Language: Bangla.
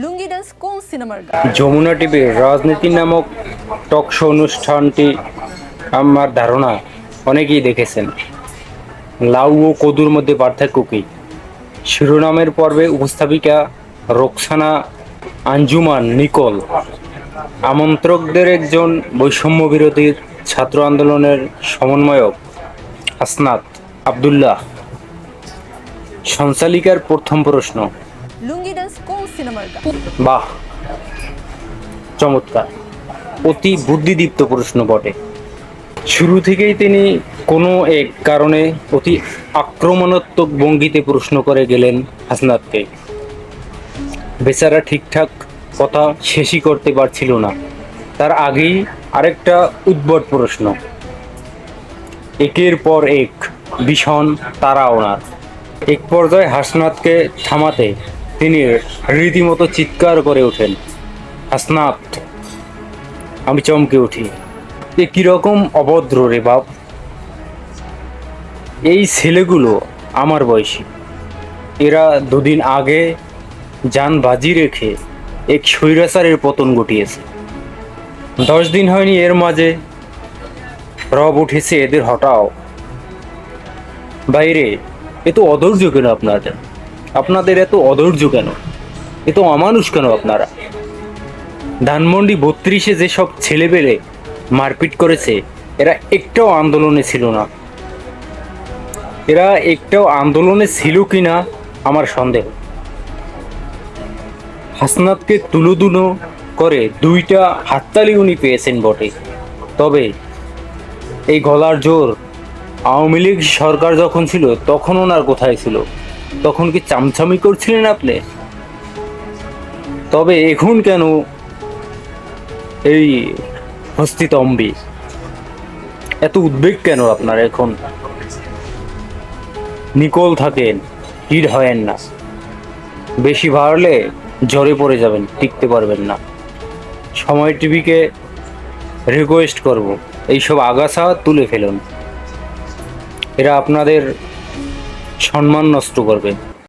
লুঙ্গি ডান্স কোন সিনেমার গান? যমুনা টিভির রাজনীতি নামক টক শো অনুষ্ঠানটি আমার ধারণা অনেকেই দেখেছেন। লাউ ও কদুর মধ্যে পার্থক্য কী? শিরোনামের পর্বে উপস্থাপিকা রোকসানা আঞ্জুমান নিকল, আমন্ত্রকদের একজন বৈষম্য বিরোধীর ছাত্র আন্দোলনের সমন্বয়ক আসনাত আবদুল্লাহ। সঞ্চালিকার প্রথম প্রশ্ন লুঙ্গি ডান্স কোন সিনেমার বাহ, চমৎকার। অতি বুদ্ধিদীপ্ত প্রশ্ন বটে। শুরু থেকেই তিনি কোনো এক কারণে অতি আক্রমণাত্মক ভঙ্গিতে প্রশ্ন করে গেলেন হাসনাতকে। বেচারা ঠিকঠাক কথা শেষই করতে পারছিল না। তার আগেই আরেকটা উদ্ভট প্রশ্ন। একের পর এক, ভীষণ তারা ওনার। এক পর্যায়ে হাসনাতকে থামাতে তিনি রীতিমতো চিৎকার করে ওঠেন। হাসনাত, আমি চমকে উঠি। এ কীরকম অভদ্র রে বাপ। এই ছেলেগুলো আমার বয়সী। এরা দুদিন আগে যান বাজি রেখে এক স্বৈরাচারের পতন ঘটিয়েছে। দশ দিন হয়নি এর মাঝে রব উঠেছে এদের হটাও। বাইরে, এ তো অধৈর্য কেন আপনাদের? আপনাদের এত অধৈর্য কেন? এ তো অমানুষ কেন আপনারা? ধানমন্ডি বত্রিশে যেসব ছেলেবেলে মারপিট করেছে, এরা একটাও আন্দোলনে ছিল না। এরা একটাও আন্দোলনে ছিল কি না আমার সন্দেহ। হাসনাতকে তুলোদুলো করে দুইটা হাততালি উনি পেয়েছেন বটে। তবে এই গলার জোর আওয়ামী লীগ সরকার যখন ছিল, তখন ওনার কোথায় ছিল? তখন কি চামচামি করছিলেন আপনি? তবে এখন কেন এই হস্তিতম্বি। এত উদ্বেগ কেন আপনার এখন? নিকল থাকেন হিট হয়েন না। বেশি বাড়লে জ্বরে পড়ে যাবেন, টিকতে পারবেন না। সময় টিভিকে রিকোয়েস্ট করব। এইসব আগাছা তুলে ফেলুন। এরা আপনাদের সম্মান নষ্ট করবে।